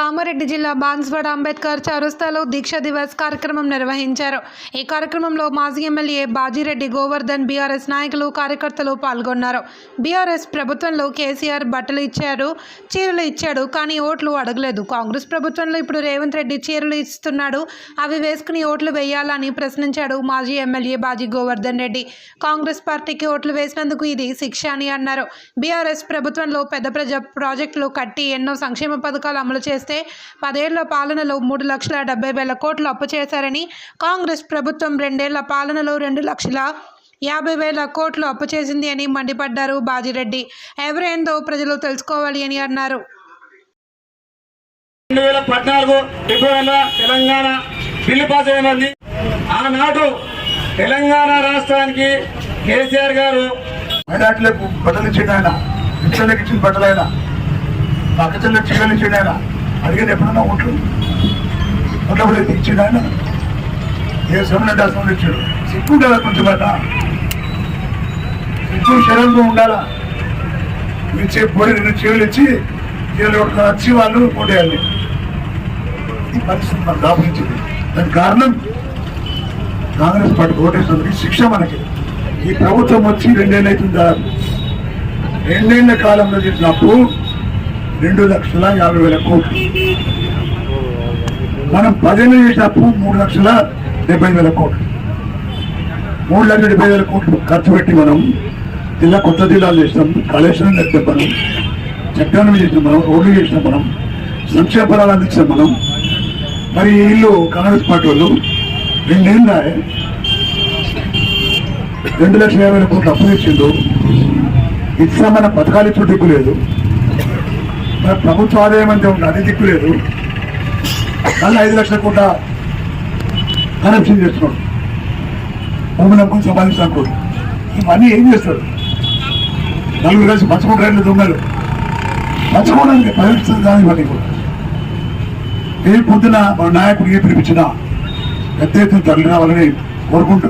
కామారెడ్డి జిల్లా బాన్స్వాడ అంబేద్కర్ చౌరస్తాలో దీక్ష దివస్ కార్యక్రమం నిర్వహించారు. ఈ కార్యక్రమంలో మాజీ ఎమ్మెల్యే బాజీరెడ్డి గోవర్ధన్ బీఆర్ఎస్ నాయకులు కార్యకర్తలు పాల్గొన్నారు. బీఆర్ఎస్ ప్రభుత్వంలో కేసీఆర్ బట్టలు ఇచ్చారు చీరలు ఇచ్చాడు కానీ ఓట్లు అడగలేదు. కాంగ్రెస్ ప్రభుత్వంలో ఇప్పుడు రేవంత్ రెడ్డి చీరలు ఇస్తున్నాడు అవి వేసుకుని ఓట్లు వేయాలని ప్రశ్నించాడు మాజీ ఎమ్మెల్యే బాజీ గోవర్ధన్ రెడ్డి. కాంగ్రెస్ పార్టీకి ఓట్లు వేసినందుకు ఇది శిక్ష అని అన్నారు. బీఆర్ఎస్ ప్రభుత్వంలో పెద్ద ప్రజ ప్రాజెక్టులు కట్టి ఎన్నో సంక్షేమ పథకాలు అమలు చేస్తారు చేస్తే పదేళ్ళ పాలనలో మూడు లక్షల డెబ్బై వేల కోట్లు అప్పు చేశారని కాంగ్రెస్ ప్రభుత్వం రెండేళ్ళ పాలనలో రెండు లక్షల యాభై వేల కోట్లు అప్పు చేసింది అని మండిపడ్డారు బాజిరెడ్డి. ఎవరేందో ప్రజలు తెలుసుకోవాలి అని అన్నారు. రెండు వేల పద్నాలుగు ఫిబ్రవరిలో తెలంగాణ బిల్లు పాస్ అయింది ఆనాడు తెలంగాణ రాష్ట్రానికి కేసీఆర్ గారు మైనార్టీలకు బట్టలు ఇచ్చిండు ఆయన. ఇచ్చిన బట్టలు ఆయన. పక్కచెల్లకు చీరలు ఇచ్చిండు ఆయన. అడిగిన ఎప్పుడన్నా ఓట్లు ఓట్లప్పుడు ఇచ్చిండు ఆయన ఏ సమయంలో అసలు ఇచ్చాడు? సిగ్గు ఉండాలి కొంచెం అట సిగ్గు శరీరంలో ఉండాలా? ఇచ్చే పొడి రెండు చెవులు ఇచ్చి చీరలు వచ్చి వాళ్ళు పోటేయాలి ఈ పరిస్థితి మనకు దాపించింది దానికి కారణం? కాంగ్రెస్ పార్టీ ఓటేసినందుకు శిక్ష మనకి. ఈ ప్రభుత్వం వచ్చి రెండేళ్ళు అవుతుంది దాదాపు. రెండేళ్ళ కాలంలో చేసిన అప్పు రెండు లక్షల యాభై వేల కోట్లు. మనం పదేళ్ళు చేసిన అప్పు మూడు లక్షల డెబ్బై వేల కోట్లు. మూడు లక్షల డెబ్బై వేల కోట్లు ఖర్చు పెట్టి మనం జిల్లా కొత్త జిల్లాలు చేసినాం కాళేశ్వరం కట్టాం మనం చట్టాలను చేసినాం మనం రోడ్లు చేసినాం మనం సంక్షేమ ఫలాలు అందించిన మనం. మరి వీళ్ళు కాంగ్రెస్ పార్టీ వాళ్ళు రెండేళ్ళ రెండు లక్షల యాభై వేల కోట్లు అప్పు తెచ్చిండు ఇస్తామన్న పథకాలు ఇచ్చిన దిక్కు మన ప్రభుత్వ ఆదాయం అంతే ఉంది అది దిక్కు లేదు. మళ్ళీ ఐదు లక్షల కోట కరప్షన్ చేస్తున్నాడు. భూమి నమ్ముకుని సంపాదించాలనుకోడు ఇవన్నీ ఏం చేస్తాడు నలుగురు కలిసి పంచుకుంటారు దొంగలు. పంచుకోవడానికి ప్రయత్నిస్తుంది దాని ఇవన్నీ కూడా. ఏ పొద్దున మన నాయకుడికి పిలిపించిన పెద్ద ఎత్తున తరలి రావాలని కోరుకుంటూ